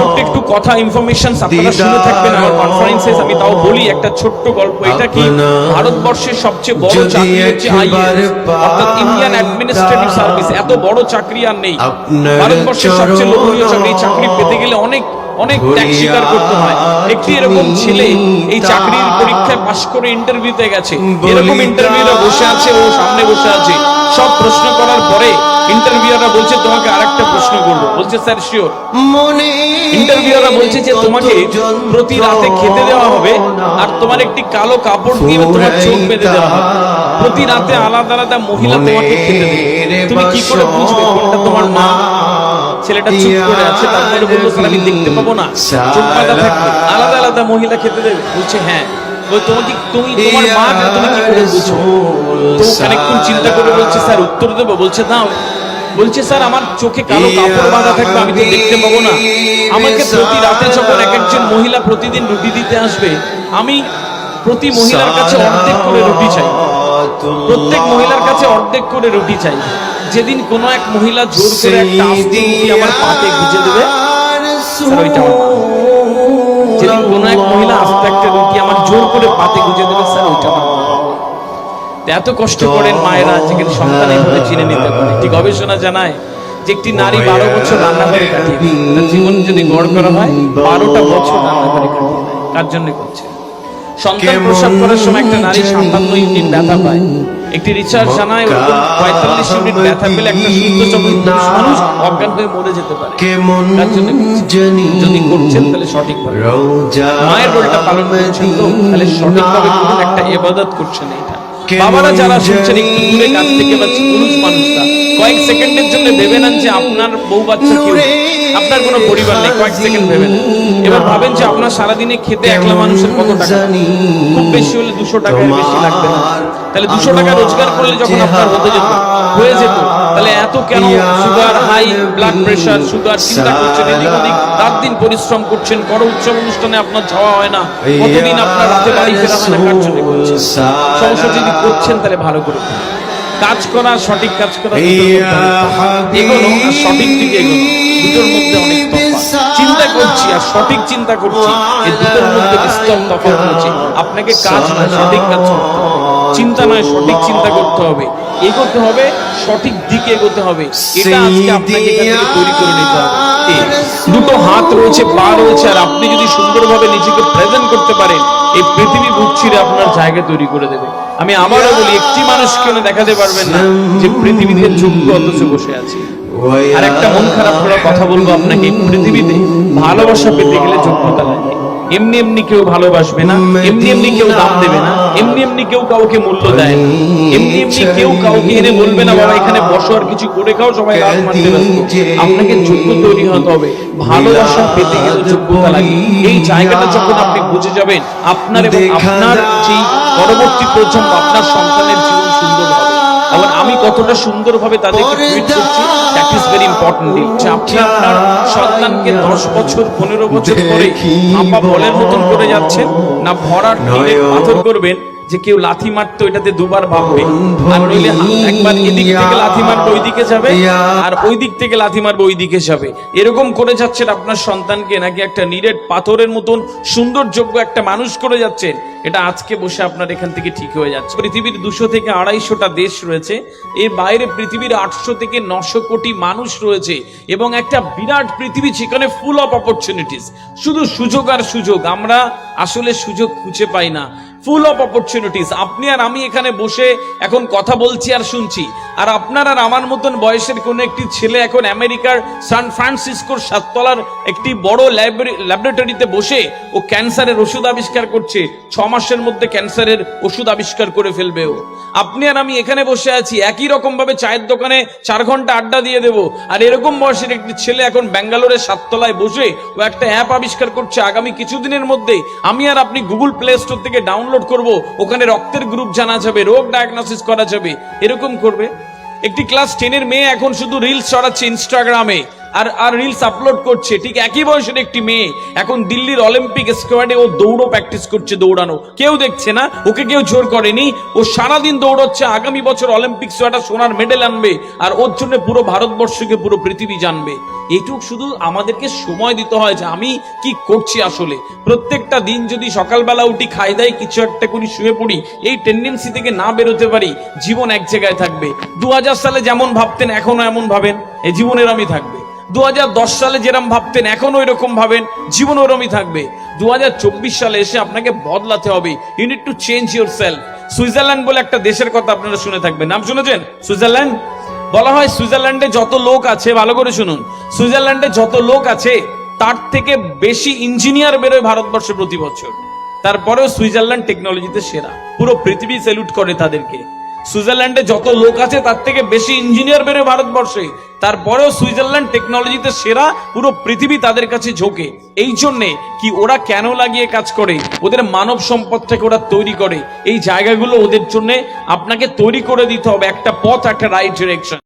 ছোট্ট একটু কথা ইনফরমেশন আপনারা শুনে থাকবেন আমার কনফারেন্সে আমি তাও বলি একটা ছোট্ট গল্প। এটা কি ভারতবর্ষের সবচেয়ে বড় চাকরি হচ্ছে আইএএস অর্থাৎ ইন্ডিয়ান অ্যাডমিনিস্ট্রেটিভ সার্ভিস এত বড় চাকরি আর নেই। ভারতবর্ষের সবচেয়ে লোভনীয় চাকরি চাকরি পেতে গেলে অনেক অনেক ত্যাগ স্বীকার করতে হয়। একটি এরকম ছেলে এই চাকরির পরীক্ষায় পাশ করে ইন্টারভিউতে গেছে। এরকম ইন্টারভিউরা বসে আছে ও সামনে বসে আছে। সব প্রশ্ন করার পরে ইন্টারভিউয়াররা বলছে তোমাকে আরেকটা প্রশ্ন করব। বলছে স্যার শিওর ইন্টারভিউয়াররা বলছে যে তোমাকে প্রতি রাতে খেতে দেওয়া হবে আর তোমার একটি কালো কাপড় দিয়ে তোমার চোখ বেঁধে দেওয়া হবে। প্রতি রাতে আলাদা আলাদা মহিলা তোমাকে খেতে দেবে। তুমি কি করে বুঝবে কোনটা তোমার মা? ছেলেটা চুপ করে আছে তারপরে বলল স্যার আমি দেখতে পাবো না। চোখ বাঁধা থাকবে। আলাদা আলাদা মহিলা খেতে দেবে। বলছে হ্যাঁ। তোমাকে তুমি তোমার মা তুমি কি করে বুঝছ তো খানিকক্ষণ চিন্তা করে বলছে স্যার উত্তর দেবো? বলছে দাও। বলছে স্যার আমার চোখে কালো কাপড় বাঁধা থাকবে আমি তো দেখতে পাবো না। আমাকে প্রতি রাতে যখন এক একজন মহিলা প্রতিদিন রুটি দিতে আসবে আমি প্রতি মহিলার কাছে অর্ধেক করে রুটি চাই। প্রত্যেক মহিলার কাছে অর্ধেক করে রুটি চাই। যেদিন কোনো এক মহিলা জোর করে একটা আস্তে রুটি আমার পাতে গুজে দেবে। যেদিন কোনো এক মহিলা আস্তে একটা রুটি আমার জোর করে পাতে গুজে দেবে স্যার ওইটা আমার এত কষ্ট করেন মায়েরা যেখানে সন্তান এইভাবে চিনে নিতে পারে। একটি গবেষণা জানায় যে একটি নারী বারো বছর রান্নাঘরে কাটিয়ে তার জীবন যদি গড় করা হয় বারোটা বছর রান্নাঘরে কাটিয়ে দেয়। কার জন্য করছে? সন্তান প্রসব করার সময় একটা নারী সাতান্ন ইউনিট ব্যথা পায়। একটি রিসার্চ জানায় পঁয়তাল্লিশ ইউনিট ব্যথা পেলে একটা সুস্থ মানুষ অজ্ঞান হয়ে মরে যেতে পারে। কেমন তার জন্য জানি যদি করছেন তাহলে রোজা মায়ের রোলটা পালন করছেন তো তাহলে সঠিকভাবে একটা এবাদত করছেন এটা বাবারা যারা শুনছেন একটু দূরে কাছ থেকে বা পুরুষ মানুষরা কয়েক সেকেন্ডের জন্য ভেবে নেন যে আপনার বউ বাচ্চা কেউ। আপনার কোনো পরিবার নেই কয়েক সেকেন্ড ভেবে নেন। এবার ভাবেন যে আপনার সারাদিনে খেতে একলা মানুষের কত টাকা? খুব বেশি হলে দুশো টাকার বেশি লাগবে না। তাহলে দুশো টাকা রোজগার করলে যখন আপনার হতে যেত হয়ে যেত তাহলে এত কেন sugar high blood pressure sugar চিন্তা করছেন এদিক ওদিক রাত দিন পরিশ্রম করছেন বড় উৎসব অনুষ্ঠানে আপনার যাওয়া হয় না কতদিন আপনার রাতে বাড়ি ফেরা না কার জন্য করছেন? সমস্যা যদি করছেন তাহলে ভালো করে। কাজ করা সঠিক কাজ করা। এগোনো আর সঠিক দিকে এগোনো দুটোর মধ্যে অনেক চিন্তা করছি আর সঠিক চিন্তা করছি এই দুটোর মধ্যে বিস্তর তফাৎ রয়েছে। আপনাকে কাজ নয় সঠিক কাজ করতে হবে। চিন্তা নয় সঠিক চিন্তা করতে হবে। এগোতে হবে সঠিক দিকে এগোতে হবে। এটা আজকে আপনাকে এখান থেকে তৈরি করে নিতে হবে। দুটো হাত রয়েছে পা রয়েছে আর আপনি যদি সুন্দরভাবে নিজেকে প্রেজেন্ট করতে পারেন এই পৃথিবী বুক আপনার জায়গা তৈরি করে দেবে। আমি আবারও বলি, একটি মানুষ কেন দেখাতে পারবেন না যে পৃথিবীতে যোগ্য অথচ বসে আছে। আর একটা মন খারাপ করার কথা বলব আপনাকে, পৃথিবীতে ভালোবাসা পেতে গেলে যোগ্যতা লাগে। এমনি এমনি কেউ ভালোবাসবে না এমনি এমনি কেউ দাম দেবে না এমনি এমনি কেউ কাউকে মূল্য দেয় না। এমনি এমনি কেউ কাউকে এনে বলবে না বাবা এখানে বসো আর কিছু করে খাও সবাই রাত মারতে আপনাকে যোগ্য তৈরি হতে হবে। ভালোবাসা পেতে গেলে যোগ্যতা লাগে। এই জায়গাটা যখন আপনি বুঝে যাবেন আপনার এবং আপনার যেই পরবর্তী প্রজন্ম আপনার সন্তানের জীবন সুন্দর আমি কতটা সুন্দরভাবে তাদেরকে ট্রিট করছি দ্যাট ইজ ভেরি ইম্পর্টেন্ট যে আপনি আপনার সন্তানকে দশ বছর পনেরো বছর পরে আপা বলের মতন করে যাচ্ছেন না ভরার পাথর করবেন যে কেউ লাথি মারতো, এটাতে দুবার ভাববে। আর নইলে একবার এদিক থেকে লাথি মারবে ওই দিকে যাবে, আর ওই দিক থেকে লাথি মারবে ওই দিকে যাবে। এরকম করে যাচ্ছেন আপনার সন্তানকে, নাকি একটা নিরেট পাথরের মতন সৌন্দর্যজ্ঞ একটা মানুষ করে যাচ্ছেন? এটা আজকে বসে আপনার এখান থেকে ঠিক হয়ে যাচ্ছে। পৃথিবীর দুশো থেকে আড়াইশোটা দেশ রয়েছে। এর বাইরে পৃথিবীর আটশো থেকে নশো কোটি মানুষ রয়েছে এবং একটা বিরাট পৃথিবী যেখানে ফুল অফ অপরচুনিটিস শুধু সুযোগ আর সুযোগ, আমরা আসলে সুযোগ খুঁজে পাই না। ফুল অফ অপরচুনিটিস আপনি আর আমি এখানে বসে এখন কথা বলছি আর শুনছি। আর আপনার আর আমার মতন বয়সের কোন একটি ছেলে এখন আমেরিকার সান ফ্রান্সিসকোর সাততলার একটি বড় ল্যাবরেটরিতে বসে ও ক্যান্সারের ওষুধ আবিষ্কার করছে। ছ মাসের মধ্যে ক্যান্সারের ওষুধ আবিষ্কার করে ফেলবে ও। আপনি আর আমি এখানে বসে আছি, একই রকম ভাবে চায়ের দোকানে চার ঘণ্টা আড্ডা দিয়ে দেবো। আর এরকম বয়সের একটি ছেলে এখন ব্যাঙ্গালোরের সাততলায় বসে ও একটা অ্যাপ আবিষ্কার করছে আগামী কিছুদিনের মধ্যে আমি আর আপনি গুগল প্লে স্টোর থেকে ডাউনলোড করব, ওখানে রক্তের গ্রুপ জানা যাবে, রোগ ডায়াগনোসিস করা যাবে। এরকম করবে? একটি ক্লাস টেনের মেয়ে এখন শুধু রিলস চড়াচ্ছে ইনস্টাগ্রামে আর আর রিলস আপলোড করছে। ঠিক একই বয়সের একটি মেয়ে। এখন দিল্লির অলিম্পিক স্কোয়াডে ও দৌড়ও প্র্যাকটিস করছে দৌড়ানো। কেউ দেখছে না, ওকে কেউ জোর করেনি। ও সারাদিন দৌড়চ্ছে, আগামী বছর অলিম্পিক একটা সোনার মেডেল আনবে আর ওর জন্য পুরো ভারতবর্ষকে, পুরো পৃথিবী জানবে। এটুক শুধু আমাদেরকে সময় দিতে হয় যে আমি কি করছি আসলে। প্রত্যেকটা দিন যদি সকালবেলা উঠি, খাই দাই, কিছু একটা করি, শুয়ে পড়ি, এই টেন্ডেন্সি থেকে না বেরোতে পারি, জীবন এক জায়গায় থাকবে। দু হাজার সালে যেমন ভাবতেন এখনও এমন ভাবেন এই জীবনের আমি থাকবে। দু সালে যেরকম ভাবতেন, এখনও এরকম ভাবেন জীবন ওরমই থাকবে। দু সালে এসে আপনাকে বদলাতে হবে। You need to change yourself Switzerland বলে একটা দেশের কথা আপনারা শুনে থাকবেন। নাম শুনেছেন? সুইজারল্যান্ড? বলা হয় সুইজারল্যান্ডে যত লোক আছে, ভালো করে শুনুন, সুইজারল্যান্ডে যত লোক আছে, তার থেকে বেশি ইঞ্জিনিয়ার বেরোয় ভারতবর্ষে প্রতি বছর। তারপরেও সুইজারল্যান্ড টেকনোলজিতে সেরা। পুরো পৃথিবী সেলুট করে তাদেরকে। সুইজারল্যান্ডে যত লোক আছে, তার থেকে বেশি ইঞ্জিনিয়ার বেরোয় ভারতবর্ষে। তারপরেও সুইজারল্যান্ড টেকনোলজিতে সেরা পুরো পৃথিবী তাদের কাছে ঝোঁকে। এই জন্যে কি ওরা কেন লাগিয়ে কাজ করে? ওদের মানব সম্পদটাকে ওরা তৈরি করে। এই জায়গাগুলো ওদের জন্যে আপনাকে তৈরি করে দিতে হবে। একটা পথ, একটা রাইট ডিরেকশন